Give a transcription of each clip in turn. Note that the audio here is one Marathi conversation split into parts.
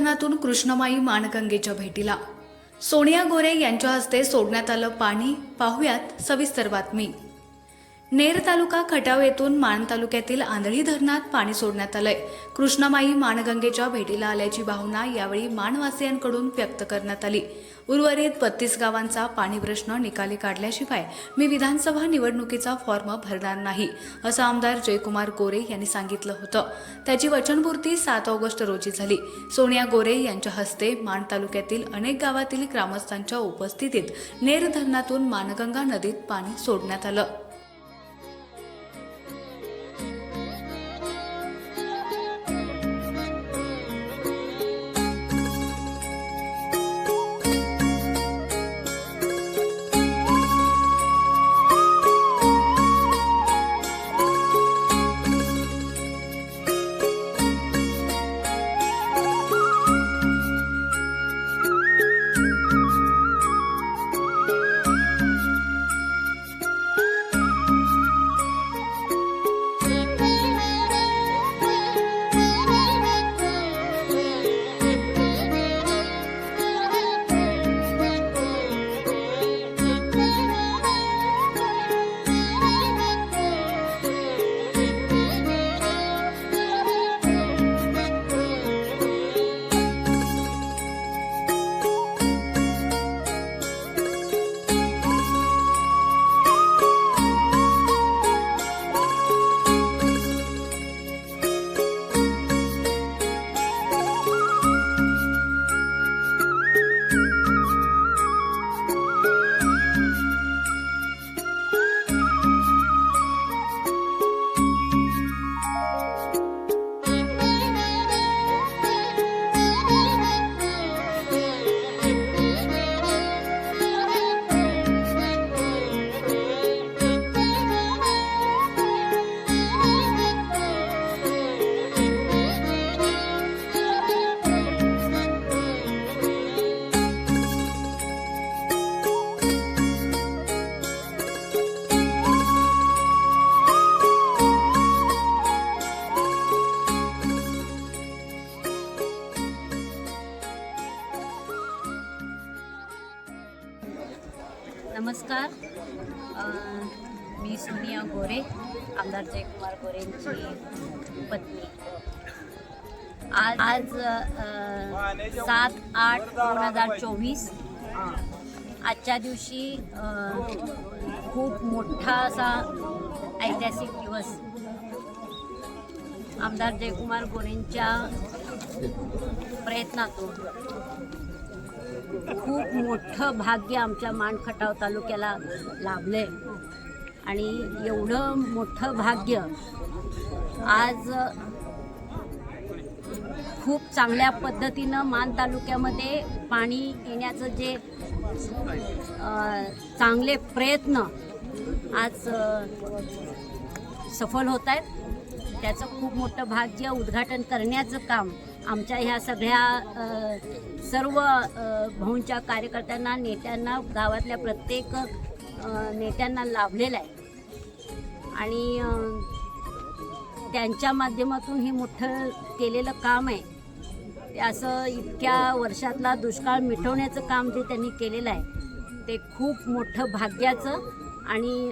धरणातून कृष्णमाई माणगंगेच्या भेटीला. सोनिया गोरे यांच्या हस्ते सोडण्यात आलं पाणी. पाहुयात सविस्तर बातमी. नेर तालुका खटाव येथून माण तालुक्यातील आंधळी धरणात पाणी सोडण्यात आलंय. कृष्णामाई माणगंगेच्या भेटीला आल्याची भावना यावेळी माणवासियांकडून व्यक्त करण्यात आली. उर्वरित बत्तीस गावांचा पाणी प्रश्न निकाली काढल्याशिवाय मी विधानसभा निवडणुकीचा फॉर्म भरणार नाही असं आमदार जयकुमार गोरे यांनी सांगितलं होतं. त्याची वचनपूर्ती सात ऑगस्ट रोजी झाली. सोनिया गोरे यांच्या हस्ते माण तालुक्यातील अनेक गावातील ग्रामस्थांच्या उपस्थितीत नेर धरणातून माणगंगा नदीत पाणी सोडण्यात आलं. मी सोनिया गोरे आमदार जयकुमार गोरेंची पत्नी. आज आज सात आठ दोन हजार चोवीस. आजच्या दिवशी खूप मोठा असा ऐतिहासिक दिवस. आमदार जयकुमार गोरेंच्या प्रयत्नातून. खूप मोठं भाग्य आमच्या माणखटाव तालुक्याला लाभलं आहे आणि एवढं मोठं भाग्य आज खूप चांगल्या पद्धतीनं मान तालुक्यामध्ये पाणी येण्याचं जे चांगले प्रयत्न आज सफल होत आहेत. त्याचं खूप मोठं भाग्य उद्घाटन करण्याचं काम आमच्या ह्या सगळ्या सर्व भाऊंच्या कार्यकर्त्यांना नेत्यांना गावातल्या प्रत्येक नेत्यांना लाभलेलं आहे. आणि त्यांच्या माध्यमातून हे मोठं केलेलं काम आहे. ते असं इतक्या वर्षातला दुष्काळ मिटवण्याचं काम जे त्यांनी केलेलं आहे ते खूप मोठं भाग्याचं आणि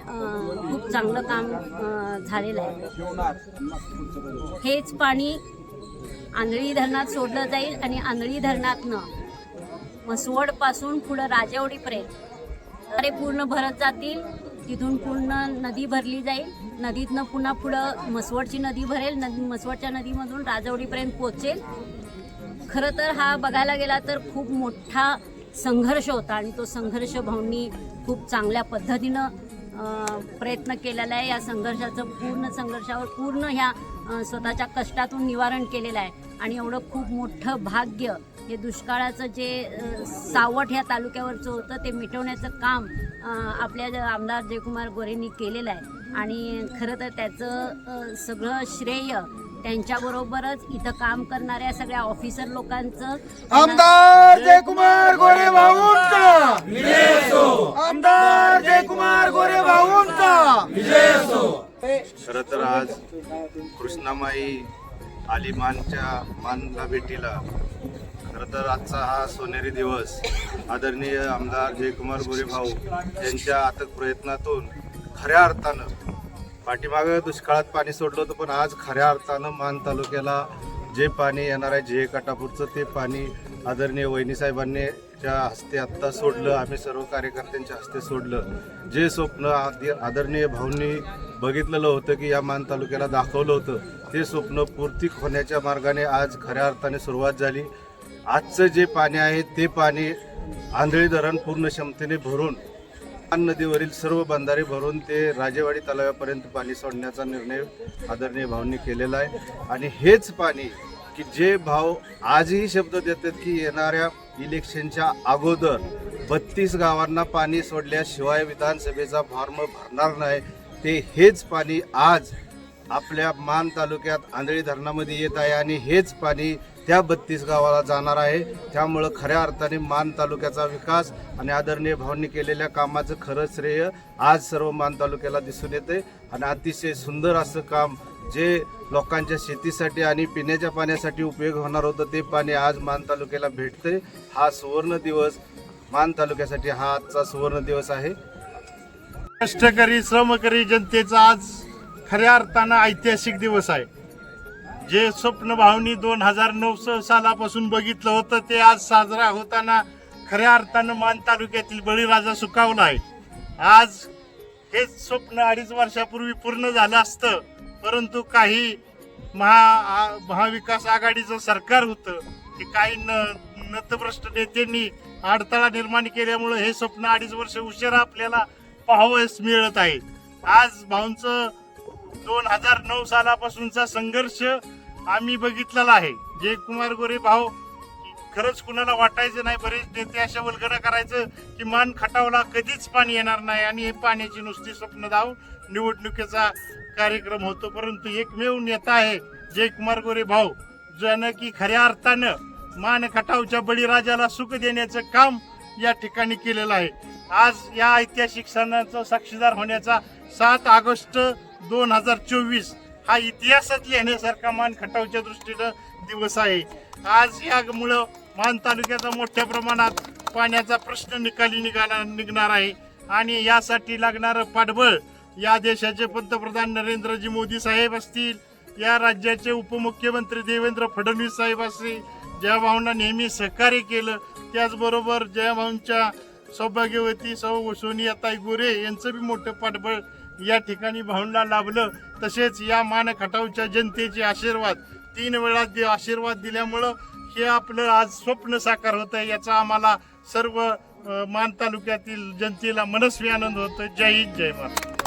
खूप चांगलं काम झालेलं आहे. हेच पाणी आंधळी धरणात सोडलं जाईल आणि आंधळी धरणातनं मसवडपासून पुढं राजेवडीपर्यंत अरे पूर्ण भरत जातील तिथून पूर्ण नदी भरली जाईल. नदीतनं पुन्हा पुढं मसवडची नदी भरेल नदी मसवडच्या नदीमधून राजवडीपर्यंत पोचेल खरं तर हा बघायला गेला तर खूप मोठा संघर्ष होता आणि तो संघर्ष भाऊंनी खूप चांगल्या पद्धतीनं प्रयत्न केलेला आहे. या संघर्षाचं पूर्ण संघर्षावर पूर्ण ह्या स्वतःच्या कष्टातून निवारण केलेलं आहे. आणि एवढं खूप मोठं भाग्य हे दुष्काळाचं जे सावट ह्या तालुक्यावरचं होतं ते मिटवण्याचं काम आपल्या ज- आमदार जयकुमार गोरेंनी केलेलं आहे. आणि खरं तर त्याचं सगळं श्रेय त्यांच्याबरोबरच इथं काम करणाऱ्या सगळ्या ऑफिसर लोकांचं. आमदार जयकुमार गोरे आमदार जयकुमार गोरे भाऊंचा खरं तर आज कृष्णामाई आली मानच्या मानला भेटीला. खरं तर आजचा हा सोनेरी दिवस आदरणीय आमदार जयकुमार गोरे भाऊ यांच्या अथक प्रयत्नातून खऱ्या अर्थानं पाठीमागं दुष्काळात पाणी सोडलं होतं पण आज खऱ्या अर्थानं मान तालुक्याला जे पाणी येणार आहे जे काटापूरचं ते पाणी आदरणीय वहिनीसाहेबांनी च्या हस्ते आत्ता सोडलं आम्ही सर्व कार्यकर्त्यांच्या हस्ते सोडलं. जे स्वप्न आदरणीय भाऊंनी बघितलेलं होतं की या मान तालुक्याला दाखवलं होतं. ते स्वप्न पूर्ती होण्याच्या मार्गाने आज खऱ्या अर्थाने सुरुवात झाली. आजचं जे पाणी आहे ते पाणी आंधळी धरण पूर्ण क्षमतेने भरून मान नदीवरील सर्व बंधारे भरून ते राजेवाडी तलावापर्यंत पाणी सोडण्याचा निर्णय आदरणीय भाऊंनी केलेला आहे. आणि हेच पाणी की जे भाव आजही शब्द देतात की येणाऱ्या इलेक्शनच्या अगोदर बत्तीस गावांना पाणी सोडल्याशिवाय विधानसभेचा फॉर्म भरणार नाही. ते हेच पाणी आज आपल्या मान तालुक्यात आंधळी धरणामध्ये येत आहे आणि हेच पाणी त्या बत्तीस गावाला जाणार आहे. त्यामुळं खऱ्या अर्थाने मान तालुक्याचा विकास आणि आदरणीय भावांनी केलेल्या कामाचं खरं श्रेय आज सर्व मान तालुक्याला दिसून येते. आणि अतिशय सुंदर असं काम जे लोकांच्या शेतीसाठी आणि पिण्याच्या पाण्यासाठी उपयोग होणार होतं ते पाणी आज मान तालुक्याला भेटते हा सुवर्ण दिवस मान तालुक्यासाठी हा आजचा सुवर्ण दिवस आहे. कष्टकरी श्रमकरी जनतेचा आज खऱ्या अर्थानं ऐतिहासिक दिवस आहे. जे स्वप्न भावनी दोन हजार नऊ सालापासून बघितलं होतं ते आज साजरा होताना खऱ्या अर्थानं मान तालुक्यातील बळीराजा सुकावला आहे. आज हे स्वप्न अडीच वर्षापूर्वी पूर्ण झालं असतं परंतु काही महा महाविकास आघाडीचं सरकार होतं ते काही न नतभ्रष्ट नेत्यांनी अडथळा निर्माण केल्यामुळं हे स्वप्न अडीच वर्ष उशिरा आपल्याला पाहावयास मिळत आहे. आज भाऊंचं दोन हजार नऊ सालापासूनचा संघर्ष आम्ही बघितलेला आहे. जयकुमार गोरे भाऊ खरंच कुणाला वाटायचं नाही बरेच नेते अशा वल्गना करायचं की मान खटावला कधीच पाणी येणार नाही आणि हे पाण्याची नुसती स्वप्न धाव निवडणुकीचा कार्यक्रम होतो. परंतु एकमेव नेता आहे जयकुमार गोरे भाऊ ज्यानं की खऱ्या अर्थानं मान खटावच्या बळीराजाला सुख देण्याचं काम या ठिकाणी केलेलं आहे. आज या ऐतिहासिक सणाचा साक्षीदार होण्याचा सात ऑगस्ट दोन हजार चोवीस हा इतिहासात लिहिण्यासारखा मान खटावच्या दृष्टीनं दिवस आहे. आज यामुळं मान तालुक्याचा मोठ्या प्रमाणात पाण्याचा प्रश्न निकाली निघाला निघणार आहे. आणि यासाठी लागणारं पाठबळ या देशाचे पंतप्रधान नरेंद्रजी मोदी साहेब असतील या राज्याचे उपमुख्यमंत्री देवेंद्र फडणवीस साहेब असतील जयभाऊंना नेहमी सहकार्य केलं त्याचबरोबर जयभाऊंच्या सौभाग्यवती सौ सोनियाताई गोरे यांचं बी मोठं पाठबळ या ठिकाणी भाऊंना लाभलं. तसेच या मान खटावच्या जनतेचे आशीर्वाद तीन वेळा दे आशीर्वाद दिल्यामुळं हे आपलं आज स्वप्न साकार होत आहे याचा आम्हाला सर्व मान तालुक्यातील जनतेला मनस्वी आनंद होतो जय हिंद जय महाराज